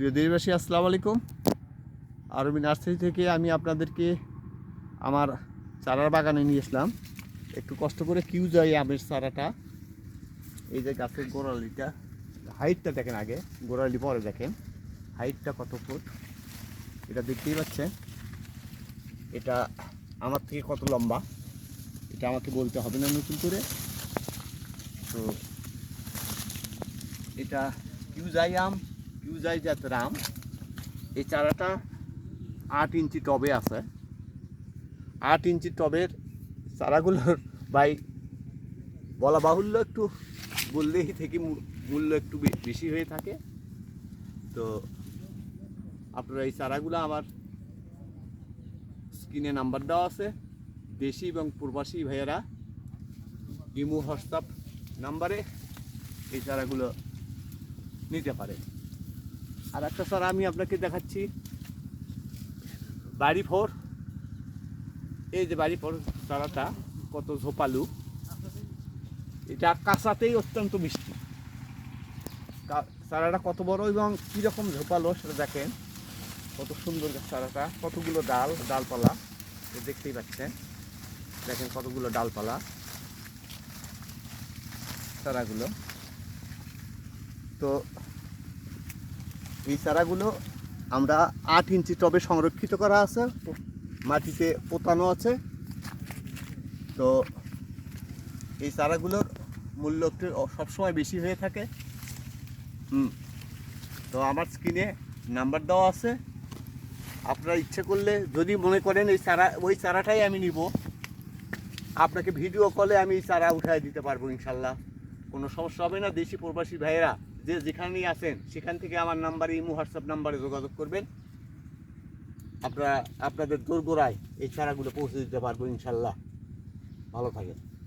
প্রিয় দেশবাসী, আসসালামু আলাইকুম। আরবি নার্সারি থেকে আমি আপনাদেরকে আমার চারার বাগানে নিয়ে আসলাম। একটু কষ্ট করে কিউ যায় আমের চারাটা। এই যে গাছের গোড়ালিটা, হাইটটা দেখেন আগে, গোড়ালি পরে দেখেন। হাইটটা কত ফুট? এটা দেখতেই পাচ্ছেন। এটা আমার থেকে কত লম্বা? এটা আমাকে বলতে হবে না নতুন করে। তো এটা কিউজাই আম। কিউজাই জাত রাম। এই চারাটা আট ইঞ্চি টবে আছে। আট ইঞ্চি টবের চারাগুলোর বাই বলা বাহুল্য একটু বললেই থেকে মূল্য একটু বেশি হয়ে থাকে। তো আপনারা এই চারাগুলো আমার স্ক্রিনে নাম্বার দেওয়া আছে। দেশি এবং প্রবাসী ভাইয়েরা ইমো হোয়াটসঅ্যাপ নাম্বারে এই চারাগুলো নিতে পারে। আর একটা চারা আমি আপনাকে দেখাচ্ছি। বাড়ি ফোর। এই যে বাড়ি ফোর চারাটা কত ঝোপালু। এটা কাঁচাতেই অত্যন্ত মিষ্টি। চারাটা কত বড় এবং কীরকম ঝোপালো সেটা দেখেন। কত সুন্দর চারাটা কতগুলো ডাল, ডালপালা দেখতেই পাচ্ছেন। দেখেন কতগুলো ডালপালা চারাগুলো তো এই চারাগুলো আমরা আট ইঞ্চি টবে সংরক্ষিত করা আছে। মাটিতে পোতানো আছে। তো এই চারাগুলোর মূল্য একটু সবসময় বেশি হয়ে থাকে। হুম। তো আমার স্ক্রিনে নাম্বার দেওয়া আছে। আপনারা ইচ্ছে করলে যদি মনে করেন এই চারা, ওই চারাটাই আমি নিব। আপনাকে ভিডিও কলে আমি এই চারা উঠায় দিতে পারব ইনশাল্লাহ। কোনো সমস্যা হবে না। দেশি প্রবাসী ভাইয়েরা যে যেখানেই আছেন, সেখান থেকে আমার নাম্বারে, ইমো, হোয়াটসঅ্যাপ নাম্বারে যোগাযোগ করবেন। আপনারা, আপনাদের দোরগোড়ায় এই চারাগুলো পৌঁছে দিতে পারব ইনশাল্লাহ। ভালো থাকেন।